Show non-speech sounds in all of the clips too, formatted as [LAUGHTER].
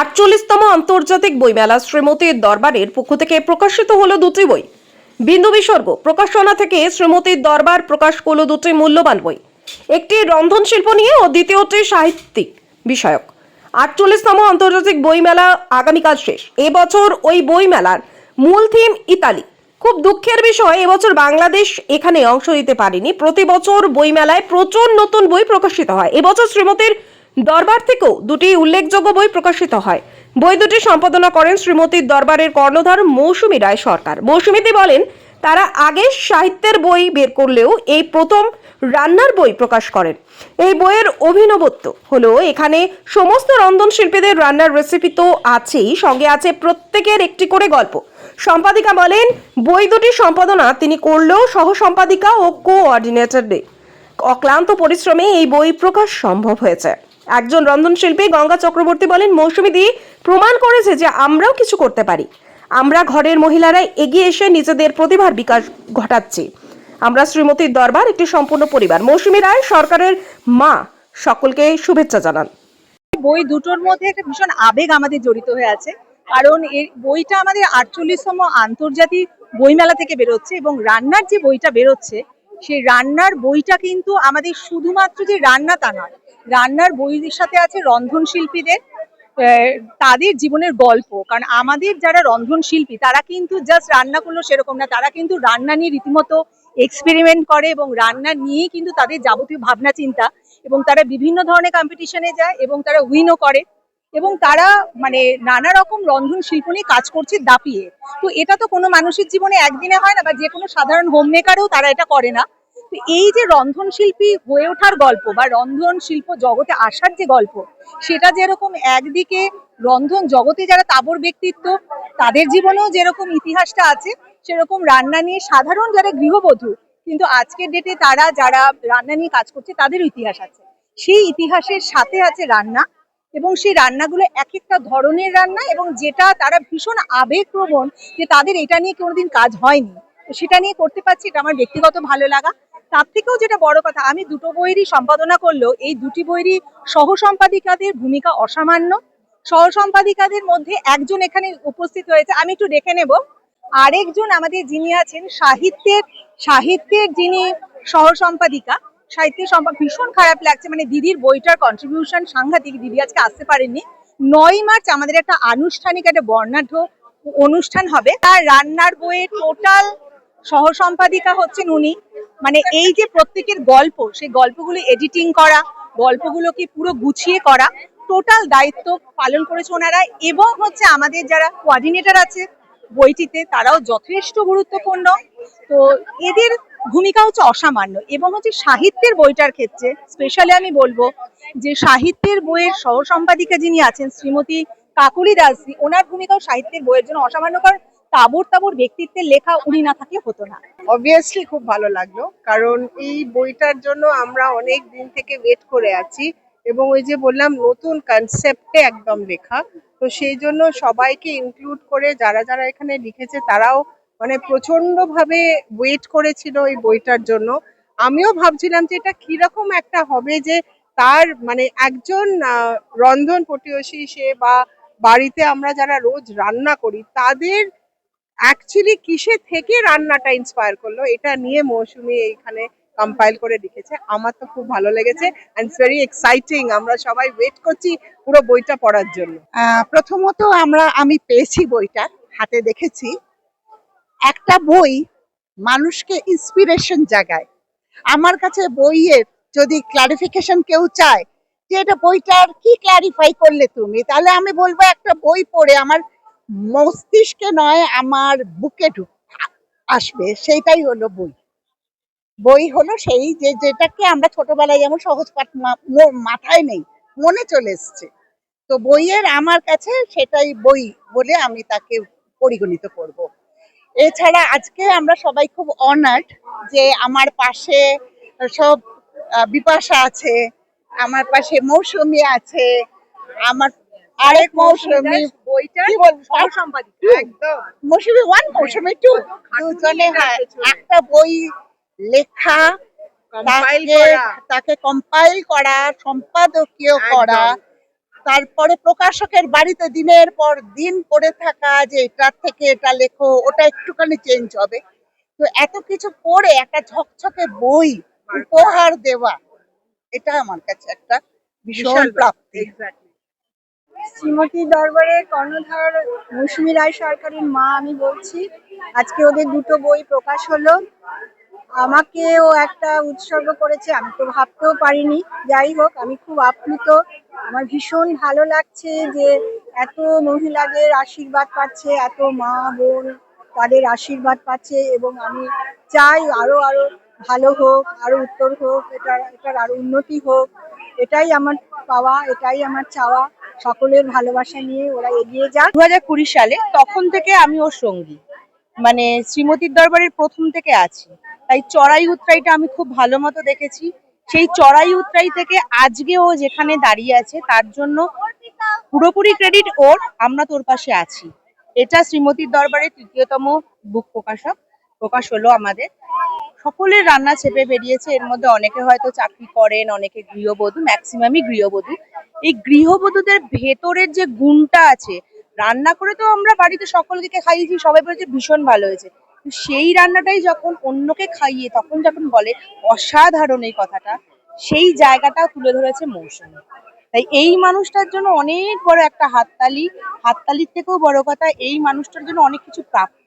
আটচল্লিশতম আন্তর্জাতিক বইমেলা শ্রীমতীর দরবারের পক্ষ থেকে প্রকাশিত হলো দুটি বই। বিন্দু বিসর্গ, প্রকাশনা থেকে শ্রীমতীর দরবার প্রকাশ করল দুটি মূল্যবান বই। একটি রন্ধনশিল্প নিয়ে ও দ্বিতীয়টি সাহিত্যিক বিষয়ক। আটচল্লিশতম আন্তর্জাতিক বইমেলা আগামীকাল শেষ। এবছর ওই বইমেলার মূল থিম ইতালি। খুব দুঃখের বিষয়, এবছর বাংলাদেশ এখানে অংশ নিতে পারেনি। প্রতি বছর বইমেলায় প্রচুর নতুন বই প্রকাশিত হয়। এবছর শ্রীমতীর দরবার থেকেও দুটি উল্লেখযোগ্য বই প্রকাশিত হয়। বই দুটি সম্পাদনা করেন শ্রীমতীর দরবারের কর্ণধার মৌসুমী রায় সরকার। মৌসুমীতি বলেন, তারা আগে সাহিত্যের বই বের করলেও এই প্রথম রান্নার বই প্রকাশ করেন। এই বইয়ের অভিনবত্ব হলো, এখানে সমস্ত রন্ধন শিল্পীদের রান্নার রেসিপি তো আছেই, সঙ্গে আছে প্রত্যেকের একটি করে গল্প। সম্পাদিকা বলেন, বই দুটি সম্পাদনা তিনি করলেও সহ সম্পাদিকা ও কোঅর্ডিনেটরদের অক্লান্ত পরিশ্রমে এই বই প্রকাশ সম্ভব হয়েছে। একজন রন্ধনশিল্পী গঙ্গা চক্রবর্তী বলেন, মৌসুমী দি প্রমাণ করেছে যে আমরাও কিছু করতে পারি। আমরা ঘরের মহিলারাই এগিয়ে এসে নিজেদের প্রতিভার বিকাশ ঘটাচ্ছি। আমরা শ্রীমতীর দরবার, একটি সম্পূর্ণ পরিবার। মৌসুমী রায়, সরকারের মা। সকলকে শুভেচ্ছা জানান। বই দুটোর মধ্যে একটা ভীষণ আবেগ আমাদের জড়িত হয়ে আছে। কারণ এই বইটা আমাদের আটচল্লিশতম আন্তর্জাতিক বইমেলা থেকে বেরোচ্ছে এবং রান্নার যে বইটা বেরোচ্ছে, সেই রান্নার বইটা কিন্তু আমাদের শুধুমাত্র যে রান্না তা নয় রান্নার বইয়ের সাথে আছে রন্ধন শিল্পীদের তাদের জীবনের গল্প। কারণ আমাদের যারা রন্ধন শিল্পী, তারা কিন্তু জাস্ট রান্না করল সেরকম না। তারা কিন্তু রান্না নিয়ে রীতিমতো এক্সপেরিমেন্ট করে এবং রান্না নিয়েই কিন্তু তাদের যাবতীয় ভাবনা, চিন্তা এবং তারা বিভিন্ন ধরনের কম্পিটিশনে যায় এবং তারা উইনও করে এবং তারা মানে নানা রকম রন্ধন শিল্প নিয়ে কাজ করছে দাপিয়ে। তো এটা তো কোনো মানুষের জীবনে একদিনে হয় না বা যে কোনো সাধারণ হোম মেকারও তারা এটা করে না। এই যে রন্ধন শিল্পী হয়ে ওঠার গল্প বা রন্ধন শিল্প জগতে আসার যে গল্প, সেটা যেরকম একদিকে রন্ধন জগতে যারা তাবর ব্যক্তিত্ব, তাদের জীবনেও যেরকম ইতিহাসটা আছে, সেরকম রান্না নিয়ে সাধারণ যারা গৃহবধূ, কিন্তু আজকের ডেটে তারা যারা রান্না নিয়ে কাজ করছে তাদেরও ইতিহাস আছে। সেই ইতিহাসের সাথে আছে রান্না এবং সেই রান্নাগুলো এক একটা ধরনের রান্না এবং যেটা তারা ভীষণ আবেগপ্রবণ যে তাদের এটা নিয়ে কোনোদিন কাজ হয়নি। সেটা নিয়ে করতে পারছি, এটা আমার ব্যক্তিগত ভালো লাগা। তার থেকেও যেটা বড় কথা, আমি দুটো বইয়েরই সম্পাদনা করলেও এই দুটি বইয়েরই সহ সম্পাদিকাদের ভূমিকা অসামান্য। সহ সম্পাদিকাদের মধ্যে একজন এখানে উপস্থিত হয়েছে, আমি একটু দেখে নেব। আরেকজন আমাদের যিনি আছেন, সাহিত্যের সাহিত্যের যিনি সহ সম্পাদিকা সাহিত্যের সম্পা, ভীষণ খারাপ লাগছে মানে দিদির বইটার কন্ট্রিবিউশন সাংঘাতিক, দিদি আজকে আসতে পারেননি। নয় মার্চ আমাদের একটা আনুষ্ঠানিক একটা বর্ণাঢ্য অনুষ্ঠান হবে। তার রান্নার বইয়ের টোটাল সহ সম্পাদিকা হচ্ছেন উনি। মানে এই যে প্রত্যেকের গল্প, সেই গল্পগুলো এডিটিং করা, গল্পগুলোকে পুরো গুছিয়ে করা টোটাল দায়িত্ব পালন করেছে ওনারা এবং হচ্ছে আমাদের যারা কোঅর্ডিনেটর আছে বইটিতে, তারাও যথেষ্ট গুরুত্বপূর্ণ। তো এদের ভূমিকা হচ্ছে অসামান্য এবং হচ্ছে সাহিত্যের বইটার ক্ষেত্রে স্পেশালি আমি বলব যে সাহিত্যের বইয়ের সহ সম্পাদিকা যিনি আছেন, শ্রীমতী কাকুলি দাসজি ওনার ভূমিকাও সাহিত্যের বইয়ের জন্য অসামান্য কারণ তাবর তাবর ব্যক্তিত্বের লেখা উনি না থাকলে হতো না। অবভিয়াসলি খুব ভালো লাগল, কারণ এই বইটার জন্য আমরা অনেক দিন থেকে ওয়েট করে আছি এবং ওই যে বললাম নতুন কনসেপ্টে একদম লেখা। তো সেই জন্য সবাইকে ইনক্লুড করে যারা যারা এখানে লিখেছে তারাও মানে প্রচণ্ড ভাবে ওয়েট করেছিল এই বইটার জন্য। আমিও ভাবছিলাম যে এটা কীরকম একটা হবে যে তার মানে একজন রন্ধন পটীয়সী সে বা বাড়িতে আমরা যারা রোজ রান্না করি তাদের অ্যাকচুয়ালি কিসে থেকে রান্নাটা ইন্সপায়ার করল, এটা নিয়ে মৌসুমি এইখানে কম্পাইল করে লিখেছে। আমার তো খুব ভালো লেগেছে অ্যান্ড ভেরি এক্সাইটিং আমরা সবাই ওয়েট করছি পুরো বইটা পড়ার জন্য। প্রথমত আমরা, আমি পেয়েছি বইটা, হাতে দেখেছি। একটা বই মানুষকে ইন্সপিরেশন জাগায়। আমার কাছে বইয়ের যদি ক্লারিফিকেশন কেউ চায় যে এটা বইটার কি ক্লারিফাই করলে তুমি? তাহলে আমি বলব একটা বই পড়ে আমার মস্তিষ্কে নয়, আমার বুকে ঢুক আসবে। সেইটাই হলো বই। বই হলো সেই যে, যেটাকে আমরা ছোটবেলায় যেমন সহজ পাঠ মাথায় নেই, মনে চলে এসছে। তো বইয়ের আমার কাছে সেটাই বই বলে আমি তাকে পরিগণিত করব। এছাড়া আজকে আমরা সবাই খুব অনার্ড যে আমার পাশে সব বিপাশা আছে, আমার পাশে মৌসুমী আছে, আমার আরেক মৌসুমী একদম। মৌসুমী ওয়ান মৌসুমী টু দুজনে হ্যাঁ একটা বই লেখা তাকে কম্পাইল করা সম্পাদকীয় করা তারপরে প্রকাশকের বাড়িতে দিনের পর দিন পড়ে থাকা যে এটার থেকে এটা লেখো ওটা একটুখানি চেঞ্জ হবে। তো এত কিছু পড়ে একটা ঝকঝকে বই উপহার দেওয়া এটা আমার কাছে একটা ভীষণ প্রাপ্তি। শ্রীমতী দরবারে কর্ণধার মৌসুমী রায় সরকারের মা, আমি বলছি। আজকে ওদের দুটো বই প্রকাশ হলো। আমাকেও একটা উৎসর্গ করেছে, আমি তো ভাবতেও পারিনি। যাই হোক, আমি খুব আপ্লুত। আমার ভীষণ ভালো লাগছে যে এত মহিলাদের আশীর্বাদ পাচ্ছে, এত মা, বোন তাদের আশীর্বাদ পাচ্ছে এবং আমি চাই আরও আরও ভালো হোক, আরও উত্তর হোক এটা এটার আরও উন্নতি হোক। এটাই আমার পাওয়া, এটাই আমার চাওয়া। সকলের ভালোবাসা নিয়ে ওরা এগিয়ে যাক। দু হাজার কুড়ি সালে তখন থেকে আমি ওর সঙ্গী। মানে শ্রীমতীর দরবারের প্রথম থেকে আছি। তাই চড়াই উতরাইটা আমি খুব ভালো মতো দেখেছি। সেই চড়াই উতরাই থেকে আজকে ও যেখানে দাঁড়িয়ে আছে, তার জন্য পুরোপুরি ক্রেডিট ওর, আমরা তোর পাশে আছি। এটা শ্রীমতীর দরবারের তৃতীয়তম বুক প্রকাশক। প্রকাশ হলো আমাদের। সকলের রান্না চেপে বেরিয়েছে। এর মধ্যে অনেকে হয়তো চাকরি করেন, অনেকে গৃহবধূ ম্যাক্সিমামই গৃহবধূ। এই গৃহবধূদের ভেতরের যে গুণটা আছে, রান্না করে তো আমরা বাড়িতে সকলকে খাইয়েছি, সবাই বলেছে ভীষণ ভালো হয়েছে। সেই রান্নাটাই যখন অন্যকে খাইয়ে তখন যখন বলে অসাধারণ এই কথাটা, সেই জায়গাটা তুলে ধরেছে মৌসুমী। তাই এই মানুষটার জন্য অনেক বড় একটা হাততালি। হাততালির থেকেও বড় কথা, এই মানুষটার জন্য অনেক কিছু প্রাপ্ত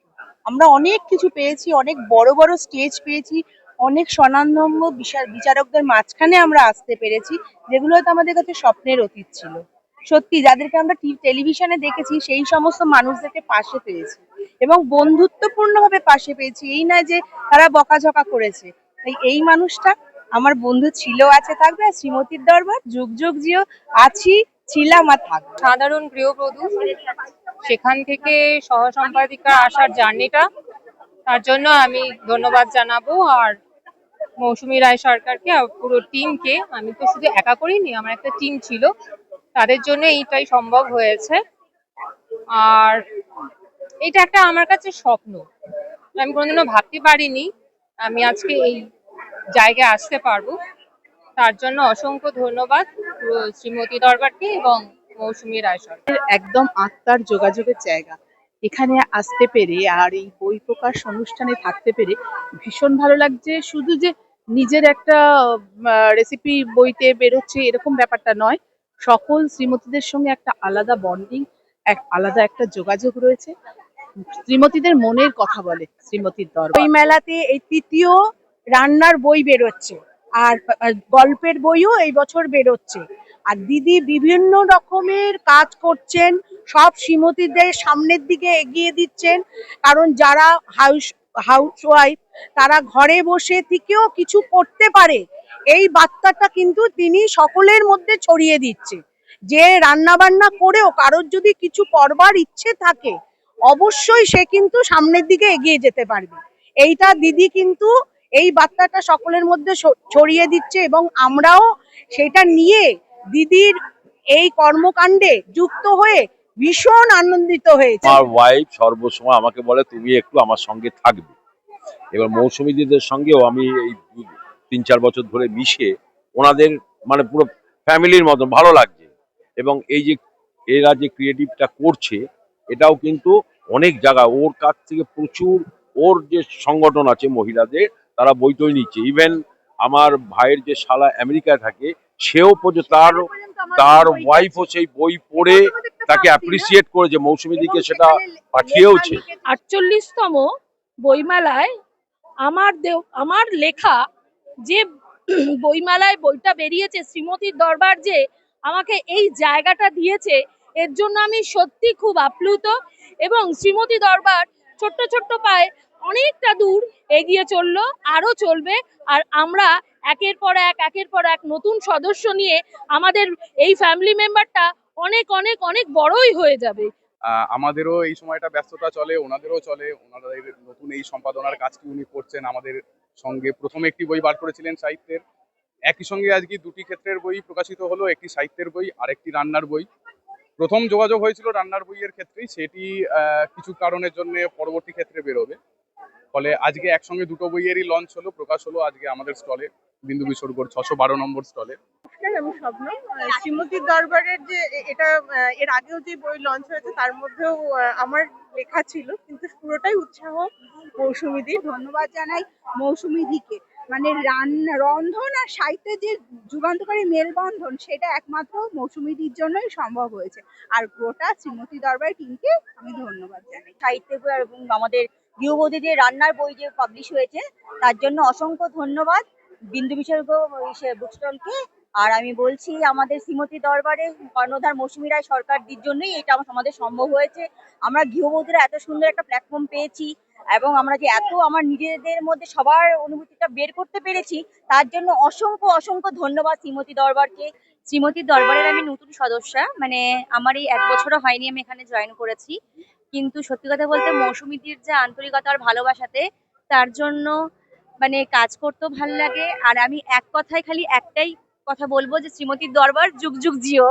আমরা অনেক কিছু পেয়েছি, অনেক বড় বড় স্টেজ পেয়েছি, অনেক স্বনামধন্য বিচার, বিচারকদের মাঝখানে আমরা আসতে পেরেছি, যেগুলো হয়তো আমাদের কাছে স্বপ্নের অতীত ছিল। সত্যি, যাদেরকে আমরা টেলিভিশনে দেখেছি, সেই সমস্ত মানুষদেরকে পাশে পেয়েছি এবং বন্ধুত্বপূর্ণভাবে পাশে পেয়েছি। এই নয় যে তারা বকাঝকা করেছে। তাই এই মানুষটা আমার বন্ধু ছিল, আছে, থাকবে, আর শ্রীমতীর দরবার, যুগ যুগ, জিও, আছি, ছিলাম আর থাকব। সাধারণ গৃহবধূ। সেখান থেকে সহ সম্পাদিকা আসার জার্নিটা, তার জন্য আমি ধন্যবাদ জানাব। আর মৌসুমী রায় সরকারকে, আর পুরো টিমকে, আমি তো শুধু একা করিনি, আমার একটা টিম ছিল, তাদের জন্য এইটাই সম্ভব হয়েছে। আর এটা একটা আমার কাছে স্বপ্ন। আমি কোনোদিনও ভাবতে পারিনি আমি আজকে এই জায়গায় আসতে পারব। তার জন্য অসংখ্য ধন্যবাদ শ্রীমতী দরবারকে এবং মৌসুমী রায় একদম আত্মার যোগাযোগের জায়গা। এখানে আসতে পেরে আর এই বই প্রকাশ অনুষ্ঠানে থাকতে পেরে ভীষণ ভালো লাগছে। শুধু যে নিজের একটা রেসিপি বইতে বেরোচ্ছে এরকম ব্যাপারটা নয়, সকল শ্রীমতীদের সঙ্গে একটা আলাদা বন্ডিং এক আলাদা একটা যোগাযোগ রয়েছে। শ্রীমতীদের মনের কথা বলে শ্রীমতীর দরবার। বই মেলাতে এই তৃতীয় রান্নার বই বেরোচ্ছে। আর গল্পের বইও এই বছর বেরোচ্ছে। আর দিদি বিভিন্ন রকমের কাজ করছেন, সব শ্রীমতীদের সামনের দিকে এগিয়ে দিচ্ছেন, কারণ যারা হাউস হাউস ওয়াইফ তারা ঘরে বসে থেকেও কিছু করতে পারে। এই বার্তাটা কিন্তু তিনি সকলের মধ্যে ছড়িয়ে দিচ্ছে। যে রান্না বান্না করেও কারোর যদি কিছু করবার ইচ্ছে থাকে, অবশ্যই সে কিন্তু সামনের দিকে এগিয়ে যেতে পারবে। এইটা দিদি কিন্তু এই বার্তাটা সকলের মধ্যে ছড়িয়ে দিচ্ছে এবং আমরাও সেটা নিয়ে দিদির এই কর্মকাণ্ডে যুক্ত হয়ে ভীষণ আনন্দিত হয়েছে। আমার ওয়াইফ সর্বসময় আমাকে বলে, তুমি একটু আমার সঙ্গে থাকবে। এবার মৌসুমী দিদিদের সঙ্গেও আমি এই তিন, চার বছর ধরে মিশে ওনাদের মানে পুরো ফ্যামিলির মতন ভালো লাগছে। এবং এই যে এরা যে ক্রিয়েটিভটা করছে, এটাও কিন্তু অনেক জায়গা, ওর কাছ থেকে প্রচুর, ওর যে সংগঠন আছে মহিলাদের, তারা বই টই নিচ্ছে। ইভেন আমার ভাইয়ের যে শালা আমেরিকায় থাকে সেও পর্যন্ত তার তার ওয়াইফও সেই বই পড়ে তাকে অ্যাপ্রিসিয়েট করেছে মৌসুমী দিকে সেটা পাঠিয়েওছে। আটচল্লিশতম বইমেলায় আমার দেও আমার লেখা যে [CLEARS THROAT] বইমেলায় বইটা বেরিয়েছে শ্রীমতীর দরবার যে আমাকে এই জায়গাটা দিয়েছে এর জন্য আমি সত্যি খুব আপ্লুত এবং শ্রীমতী দরবার ছোট্ট ছোট্ট পায়ে অনেকটা দূর এগিয়ে চলল আরও চলবে। আর আমরা একের পর এক, একের পর এক নতুন সদস্য নিয়ে আমাদের এই ফ্যামিলি মেম্বারটা অনেক অনেক অনেক বড়ই হয়ে যাবে। আমাদেরও এই সময়টা ব্যস্ততা চলে, ওনাদেরও চলে। ওনাদের নতুন এই সম্পাদনার কাজটি উনি করছেন, আমাদের সঙ্গে প্রথমে একটি বই বার করেছিলেন সাহিত্যের। একই সঙ্গে আজকে দুটি ক্ষেত্রের বই প্রকাশিত হলো, একটি সাহিত্যের বই আর একটি রান্নার বই। প্রথম যোগাযোগ হয়েছিল রান্নার বইয়ের ক্ষেত্রেই, সেটি কিছু কারণের জন্য পরবর্তী ক্ষেত্রে বেরোবে। ফলে আজকে একসঙ্গে দুটো বইয়েরই লঞ্চ হলো প্রকাশ হলো আজকে আমাদের স্টলে বিন্দু বিসর্গর ছশো বারো নম্বর স্টলে নমস্কার আমি স্বপ্ন। শ্রীমতীর দরবারের যে এটা এর আগেও যে বই লঞ্চ হয়েছে তার মধ্যেও আমার লেখা ছিল কিন্তু পুরোটাই উৎসাহ মৌসুমীদির। ধন্যবাদ জানাই মৌসুমী দিকে মানে রান্না রন্ধন আর সাহিত্যের যে যুগান্তকারী মেলবন্ধন সেটা একমাত্র মৌসুমীদির জন্যই সম্ভব হয়েছে। আর গোটা শ্রীমতী দরবার টিমকে আমি ধন্যবাদ জানাই। সাহিত্য এবং আমাদের গৃহবধূ যে রান্নার বই যে পাবলিশ হয়েছে, তার জন্য অসংখ্য ধন্যবাদ বিন্দু বিসর্গ বুক স্টলকে আর আমি বলছি, আমাদের শ্রীমতী দরবারে কর্ণধার মৌসুমী রায় সরকারদের জন্যই এটা আমাদের সম্ভব হয়েছে। আমরা গৃহবধূরা এত সুন্দর একটা প্ল্যাটফর্ম পেয়েছি এবং আমরা যে এত আমার নিজেদের মধ্যে সবার অনুভূতিটা বের করতে পেরেছি, তার জন্য অসংখ্য অসংখ্য ধন্যবাদ শ্রীমতী দরবারকে। শ্রীমতী দরবারের আমি নতুন সদস্যা মানে আমার এই এক বছরও হয়নি আমি এখানে জয়েন করেছি। কিন্তু সত্যি কথা বলতে মৌসুমীদির যে আন্তরিকতা আর ভালোবাসাতে, তার জন্য মানে কাজ করতেও ভালো লাগে। আর আমি এক কথায় খালি একটাই কথা বলব যে শ্রীমতীর দরবার যুগ যুগ জিও।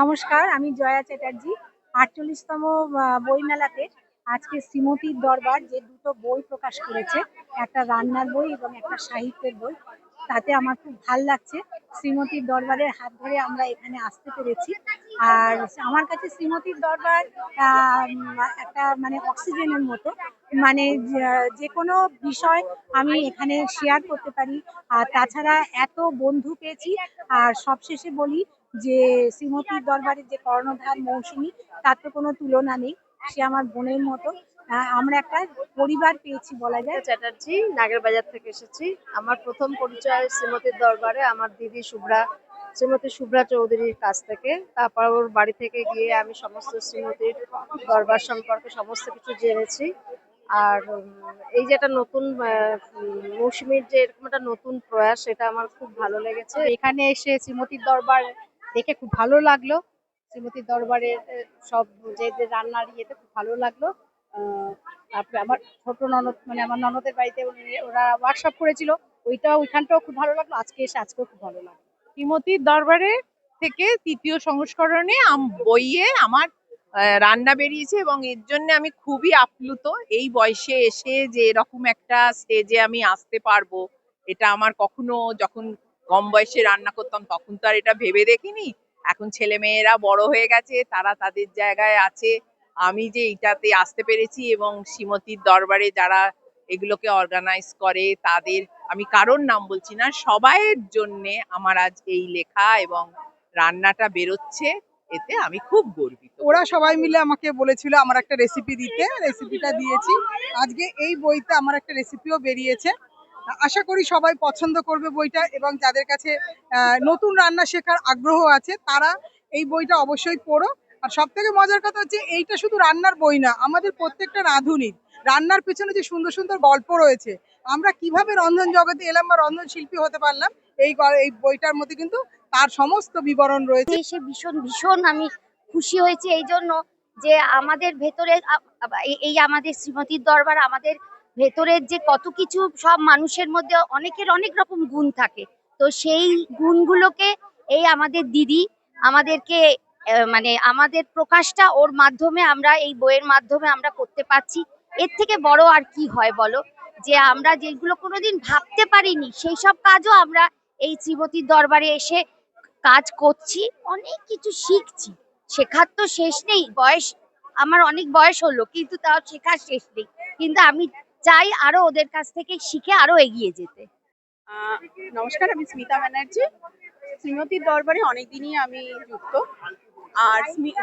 নমস্কার, আমি জয়া চ্যাটার্জি, আটচল্লিশতম বইমেলাতে আজকে শ্রীমতীর দরবার যে দুটো বই প্রকাশ করেছে, একটা রান্নার বই এবং একটা সাহিত্যের বই, তাতে আমার খুব ভালো লাগছে। শ্রীমতীর দরবারের হাত ধরে আমরা এখানে আসতে পেরেছি। আর আমার কাছে শ্রীমতীর দরবার একটা মানে অক্সিজেনের মতো। মানে যে- কোনো বিষয় আমি এখানে শেয়ার করতে পারি। আর তাছাড়া এত বন্ধু পেয়েছি। আর সবশেষে বলি যে, শ্রীমতীর দরবারের যে কর্ণধার মৌসুমী, তার তো কোনো তুলনা নেই। সে আমার বোনের মতো। আমরা একটা পরিবার পেয়েছি বলা যায়। চ্যাটার্জি, নাগের বাজার থেকে এসেছি। আমার প্রথম পরিচয় শ্রীমতীর দরবারে আমার দিদি শুভ্রা শ্রীমতী শুভ্রা চৌধুরীর কাছ থেকে। তারপর ওর বাড়ি থেকে গিয়ে আমি সমস্ত শ্রীমতীর দরবার সম্পর্কে সমস্ত কিছু জেনেছি। আর এই যে একটা নতুন মৌসুমীর যে এরকম একটা নতুন প্রয়াস সেটা আমার খুব ভালো লেগেছে। এখানে এসে শ্রীমতীর দরবার দেখে খুব ভালো লাগল। শ্রীমতীর দরবারের আহ, সব যে রান্নার ইয়েতে খুব ভালো লাগল। তারপরে আমার ছোট ননদ মানে আমার ননদের বাড়িতে ওরা ওয়ার্কশপ করেছিল। ওইটা ওইখানটাও খুব ভালো লাগল। আজকে এসে আজকেও খুব ভালো লাগল। শ্রীমতীর দরবারে থেকে তৃতীয় সংস্করণে বইয়ে আমার রান্না বেরিয়েছে এবং এর জন্য আমি খুবই আপ্লুত। এই বয়সে এসে যে এরকম একটা স্টেজে আমি আসতে পারব, এটা আমার কখনো যখন কম বয়সে রান্না করতাম তখন তো আর এটা ভেবে দেখিনি। এখন ছেলে মেয়েরা বড় হয়ে গেছে, তারা তাদের জায়গায় আছে। আমি যে এইটাতে আসতে পেরেছি এবং শ্রীমতির দরবারে যারা এগুলোকে অর্গানাইজ করে, তাদের আমি কারোর নাম বলছি না, সবাইয়ের জন্যে আমার আজ এই লেখা এবং রান্নাটা বেরোচ্ছে। এতে আমি খুব গর্বিত। ওরা সবাই মিলে আমাকে বলেছিল আমার একটা রেসিপি দিতে রেসিপিটা দিয়েছি। আজকে এই বইতে আমার একটা রেসিপিও বেরিয়েছে। আশা করি সবাই পছন্দ করবে বইটা এবং যাদের কাছে নতুন রান্না শেখার আগ্রহ আছে, তারা এই বইটা অবশ্যই পড়ো। আর সব থেকে মজার কথা হচ্ছে, এইটা শুধু রান্নার বই না, আমাদের প্রত্যেকটা রাঁধুনির। রান্নার পেছনে যে সুন্দর সুন্দর গল্প রয়েছে, আমরা কীভাবে রন্ধন জগতে এলাম বা রন্ধন শিল্পী হতে পারলাম, এই এই বইটার মধ্যে কিন্তু তার সমস্ত বিবরণ রয়েছে। এসে ভীষণ ভীষণ আমি খুশি হয়েছি এই জন্য যে আমাদের ভেতরে এই আমাদের শ্রীমতীর দরবার আমাদের ভেতরের যে কত কিছু সব মানুষের মধ্যে অনেকের অনেক রকম গুণ থাকে। তো সেই গুণগুলোকে এই আমাদের দিদি আমাদেরকে মানে আমাদের প্রকাশটা ওর মাধ্যমে আমরা, এই বইয়ের মাধ্যমে আমরা করতে পারছি। এর থেকে বড় আর কি হয় বলো? যে আমরা যেগুলো কোনোদিন ভাবতে পারিনি, সেই সব কাজও আমরা এই শ্রীমতীর দরবারে এসে কাজ করছি, অনেক কিছু শিখছি। শেখার তো শেষ নেই, বয়স, আমার অনেক বয়স হলো, কিন্তু তাও শেখার শেষ নেই। কিন্তু আমি চাই আরও ওদের কাছ থেকে শিখে আরও এগিয়ে যেতে। নমস্কার, আমি স্মিতা ব্যানার্জি। শ্রীমতীর দরবারে অনেকদিনই আমি যুক্ত। আর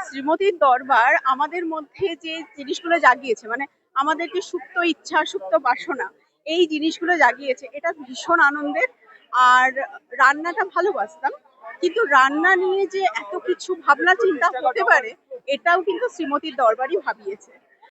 শ্রীমতীর দরবার আমাদের মধ্যে যে জিনিসগুলো জাগিয়েছে মানে আমাদের যে সুপ্ত ইচ্ছা, সুপ্ত বাসনা, এই জিনিসগুলো জাগিয়েছে। এটা ভীষণ আনন্দের। আর রান্নাটা ভালোবাসতাম। কিন্তু রান্না নিয়ে যে এত কিছু ভাবনা চিন্তা হতে পারে, এটাও কিন্তু শ্রীমতীর দরবারই ভাবিয়েছে।